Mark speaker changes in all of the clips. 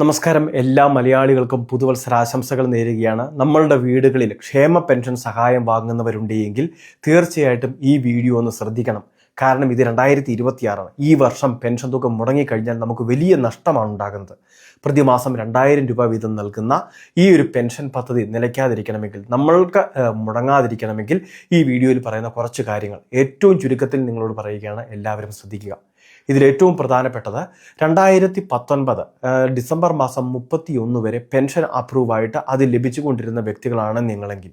Speaker 1: നമസ്കാരം. എല്ലാ മലയാളികൾക്കും പുതുവത്സരാശംസകൾ നേരുകയാണ്. നമ്മളുടെ വീടുകളിൽ ക്ഷേമ പെൻഷൻ സഹായം വാങ്ങുന്നവരുണ്ടെങ്കിൽ തീർച്ചയായിട്ടും ഈ വീഡിയോ ഒന്ന് ശ്രദ്ധിക്കണം. കാരണം ഇത് രണ്ടായിരത്തി ഇരുപത്തിയാറാണ് ഈ വർഷം പെൻഷൻ തുക മുടങ്ങിക്കഴിഞ്ഞാൽ നമുക്ക് വലിയ നഷ്ടമാണ് ഉണ്ടാകുന്നത്. പ്രതിമാസം രണ്ടായിരം രൂപ വീതം നൽകുന്ന ഈ ഒരു പെൻഷൻ പദ്ധതി നിലയ്ക്കാതിരിക്കണമെങ്കിൽ നമ്മൾക്ക് മുടങ്ങാതിരിക്കണമെങ്കിൽ ഈ വീഡിയോയിൽ പറയുന്ന കുറച്ച് കാര്യങ്ങൾ ഏറ്റവും ചുരുക്കത്തിൽ നിങ്ങളോട് പറയുകയാണ് എല്ലാവരും ശ്രദ്ധിക്കുക. ഇതിലേറ്റവും പ്രധാനപ്പെട്ടത് രണ്ടായിരത്തി പത്തൊൻപത് ഡിസംബർ മാസം മുപ്പത്തി ഒന്ന് വരെ പെൻഷൻ അപ്രൂവായിട്ട് അത് ലഭിച്ചുകൊണ്ടിരുന്ന വ്യക്തികളാണ് നിങ്ങളെങ്കിൽ.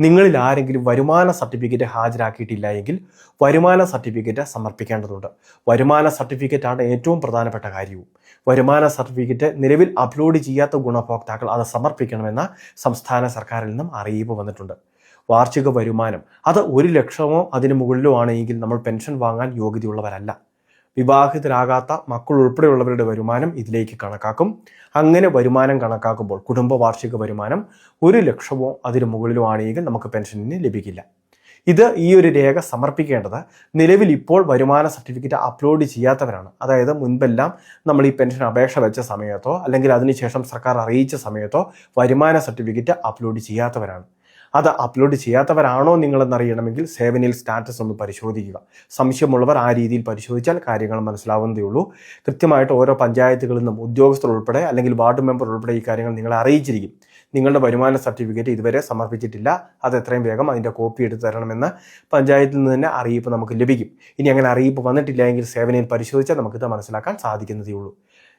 Speaker 1: നിങ്ങളിൽ ആരെങ്കിലും വരുമാന സർട്ടിഫിക്കറ്റ് ഹാജരാക്കിയിട്ടില്ല എങ്കിൽ വരുമാന സർട്ടിഫിക്കറ്റ് സമർപ്പിക്കേണ്ടതുണ്ട്. വരുമാന സർട്ടിഫിക്കറ്റ് ആണ് ഏറ്റവും പ്രധാനപ്പെട്ട കാര്യവും. വരുമാന സർട്ടിഫിക്കറ്റ് നിലവിൽ അപ്ലോഡ് ചെയ്യാത്ത ഗുണഭോക്താക്കൾ അത് സമർപ്പിക്കണമെന്ന സംസ്ഥാന സർക്കാരിൽ നിന്നും അറിയിപ്പ് വന്നിട്ടുണ്ട്. വാർഷിക വരുമാനം അത് ഒരു ലക്ഷമോ അതിന് മുകളിലോ ആണെങ്കിൽ നമ്മൾ പെൻഷൻ വാങ്ങാൻ യോഗ്യതയുള്ളവരല്ല. വിവാഹിതരാകാത്ത മക്കൾ ഉൾപ്പെടെയുള്ളവരുടെ വരുമാനം ഇതിലേക്ക് കണക്കാക്കും. അങ്ങനെ വരുമാനം കണക്കാക്കുമ്പോൾ കുടുംബ വാർഷിക വരുമാനം ഒരു ലക്ഷമോ അതിന് മുകളിലോ ആണെങ്കിൽ നമുക്ക് പെൻഷനിന് ലഭിക്കില്ല. ഇത് ഈ ഒരു രേഖ സമർപ്പിക്കേണ്ടത് നിലവിൽ ഇപ്പോൾ വരുമാന സർട്ടിഫിക്കറ്റ് അപ്ലോഡ് ചെയ്യാത്തവരാണ്. അതായത് മുൻപെല്ലാം നമ്മൾ ഈ പെൻഷൻ അപേക്ഷ വെച്ച സമയത്തോ അല്ലെങ്കിൽ അതിനുശേഷം സർക്കാർ അറിയിച്ച സമയത്തോ വരുമാന സർട്ടിഫിക്കറ്റ് അപ്ലോഡ് ചെയ്യാത്തവരാണ്. അത് അപ്ലോഡ് ചെയ്യാത്തവരാണോ നിങ്ങളെന്നറിയണമെങ്കിൽ സേവനയിൽ സ്റ്റാറ്റസ് ഒന്ന് പരിശോധിക്കുക. സംശയമുള്ളവർ ആ രീതിയിൽ പരിശോധിച്ചാൽ കാര്യങ്ങൾ മനസ്സിലാവുന്നതേ ഉള്ളൂ. കൃത്യമായിട്ട് ഓരോ പഞ്ചായത്തുകളിൽ നിന്നും ഉദ്യോഗസ്ഥർ ഉൾപ്പെടെ അല്ലെങ്കിൽ വാർഡ് മെമ്പർ ഉൾപ്പെടെ ഈ കാര്യങ്ങൾ നിങ്ങളെ അറിയിച്ചിരിക്കും. നിങ്ങളുടെ വരുമാന സർട്ടിഫിക്കറ്റ് ഇതുവരെ സമർപ്പിച്ചിട്ടില്ല. അത് എത്രയും വേഗം അതിന്റെ കോപ്പി എടുത്ത് തരണമെന്ന് പഞ്ചായത്തിൽ നിന്ന് തന്നെ അറിയിപ്പ് നമുക്ക് ലഭിക്കും. ഇനി അങ്ങനെ അറിയിപ്പ് വന്നിട്ടില്ല എങ്കിൽ സേവനയിൽ പരിശോധിച്ചാൽ നമുക്കിത് മനസ്സിലാക്കാൻ സാധിക്കുന്നതേ ഉള്ളൂ.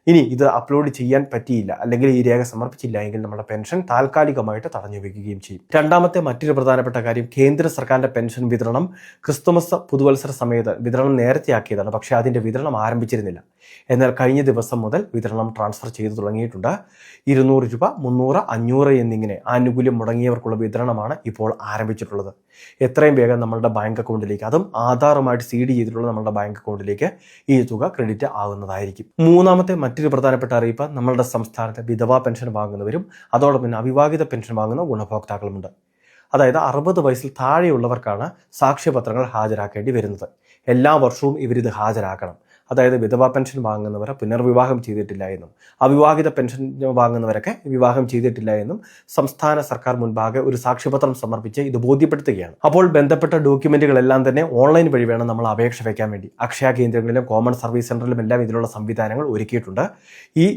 Speaker 1: ഇനി ഇത് അപ്ലോഡ് ചെയ്യാൻ പറ്റിയില്ല. അല്ലെങ്കിൽ ഈ രേഖ സമർപ്പിച്ചില്ല എങ്കിൽ നമ്മുടെ പെൻഷൻ താൽക്കാലികമായിട്ട് തടഞ്ഞു വെക്കുകയും ചെയ്യും. രണ്ടാമത്തെ മറ്റൊരു പ്രധാനപ്പെട്ട കാര്യം കേന്ദ്ര സർക്കാരിന്റെ പെൻഷൻ വിതരണം ക്രിസ്തുമസ് പുതുവത്സര സമയത്ത് വിതരണം നേരത്തെയാക്കിയതാണ്. പക്ഷേ അതിന്റെ വിതരണം ആരംഭിച്ചിരുന്നില്ല. എന്നാൽ കഴിഞ്ഞ ദിവസം മുതൽ വിതരണം ട്രാൻസ്ഫർ ചെയ്തു തുടങ്ങിയിട്ടുണ്ട്. ഇരുന്നൂറ് രൂപ മുന്നൂറ് അഞ്ഞൂറ് എന്നിങ്ങനെ ആനുകൂല്യം മുടങ്ങിയവർക്കുള്ള വിതരണമാണ് ഇപ്പോൾ ആരംഭിച്ചിട്ടുള്ളത്. എത്രയും വേഗം നമ്മളുടെ ബാങ്ക് അക്കൗണ്ടിലേക്ക് അതും ആധാറുമായിട്ട് സീഡ് ചെയ്തിട്ടുള്ള നമ്മുടെ ബാങ്ക് അക്കൗണ്ടിലേക്ക് ഈ തുക ക്രെഡിറ്റ് ആകുന്നതായിരിക്കും മൂന്നാമത്തെ മറ്റൊരു പ്രധാനപ്പെട്ട അറിയിപ്പ് നമ്മളുടെ സംസ്ഥാനത്ത് വിധവാ പെൻഷൻ വാങ്ങുന്നവരും അതോടൊപ്പം തന്നെ അവിവാഹിത പെൻഷൻ വാങ്ങുന്ന ഗുണഭോക്താക്കളുമുണ്ട്. അതായത് അറുപത് വയസ്സിൽ താഴെയുള്ളവർക്കാണ് സാക്ഷ്യപത്രങ്ങൾ ഹാജരാക്കേണ്ടി വരുന്നത്. എല്ലാ വർഷവും ഇവരിത് ഹാജരാക്കണം. അതായത് വിധവാ പെൻഷൻ വാങ്ങുന്നവർ പുനർവിവാഹം ചെയ്തിട്ടില്ല എന്നും അവിവാഹിത പെൻഷൻ വാങ്ങുന്നവരൊക്കെ വിവാഹം ചെയ്തിട്ടില്ല എന്നും സംസ്ഥാന സർക്കാർ മുൻപാകെ ഒരു സാക്ഷ്യപത്രം സമർപ്പിച്ച് ഇത് ബോധ്യപ്പെടുത്തുകയാണ്. അപ്പോൾ ബന്ധപ്പെട്ട ഡോക്യുമെന്റുകളെല്ലാം തന്നെ ഓൺലൈൻ വഴി വേണം നമ്മൾ അപേക്ഷ വയ്ക്കാൻ വേണ്ടി. അക്ഷയ കേന്ദ്രങ്ങളിലും കോമൺ സർവീസ് സെന്ററിലും എല്ലാം ഇതിനുള്ള സംവിധാനങ്ങൾ ഒരുക്കിയിട്ടുണ്ട്. ഈ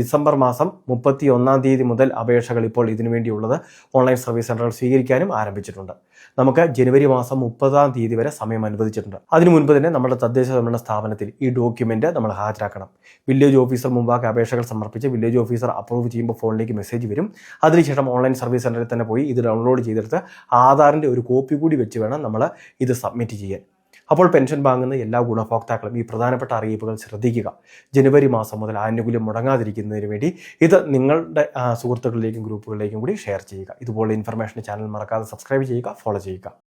Speaker 1: ഡിസംബർ മാസം മുപ്പത്തി ഒന്നാം തീയതി മുതൽ അപേക്ഷകൾ ഇപ്പോൾ ഇതിനുവേണ്ടിയുള്ളത് ഓൺലൈൻ സർവീസ് സെന്ററുകൾ സ്വീകരിക്കാനും ആരംഭിച്ചിട്ടുണ്ട്. നമുക്ക് ജനുവരി മാസം മുപ്പതാം തീയതി വരെ സമയം അനുവദിച്ചിട്ടുണ്ട്. അതിനു മുൻപ് തന്നെ നമ്മുടെ തദ്ദേശ സ്ഥാപനത്തിൽ ഈ ഡോക്യുമെന്റ് നമ്മൾ ഹാജരാക്കണം. വില്ലേജ് ഓഫീസർ മുമ്പാകെ അപേക്ഷകൾ സമർപ്പിച്ച് വില്ലേജ് ഓഫീസർ അപ്രൂവ് ചെയ്യുമ്പോൾ ഫോണിലേക്ക് മെസ്സേജ് വരും. അതിനുശേഷം ഓൺലൈൻ സർവീസ് സെന്ററിൽ തന്നെ പോയി ഇത് ഡൗൺലോഡ് ചെയ്തെടുത്ത് ആധാറിന്റെ ഒരു കോപ്പി കൂടി വെച്ച് വേണം നമ്മൾ ഇത് സബ്മിറ്റ് ചെയ്യാൻ. അപ്പോൾ പെൻഷൻ വാങ്ങുന്ന എല്ലാ ഗുണഭോക്താക്കളും ഈ പ്രധാനപ്പെട്ട അറിയിപ്പുകൾ ശ്രദ്ധിക്കുക. ജനുവരി മാസം മുതൽ ആനുകൂല്യം മുടങ്ങാതിരിക്കുന്നതിന് വേണ്ടി ഇത് നിങ്ങളുടെ സുഹൃത്തുക്കളിലേക്കും ഗ്രൂപ്പുകളിലേക്കും കൂടി ഷെയർ ചെയ്യുക. ഇതുപോലെ ഇൻഫർമേഷൻ ചാനൽ മറക്കാതെ സബ്സ്ക്രൈബ് ചെയ്യുക ഫോളോ ചെയ്യുക.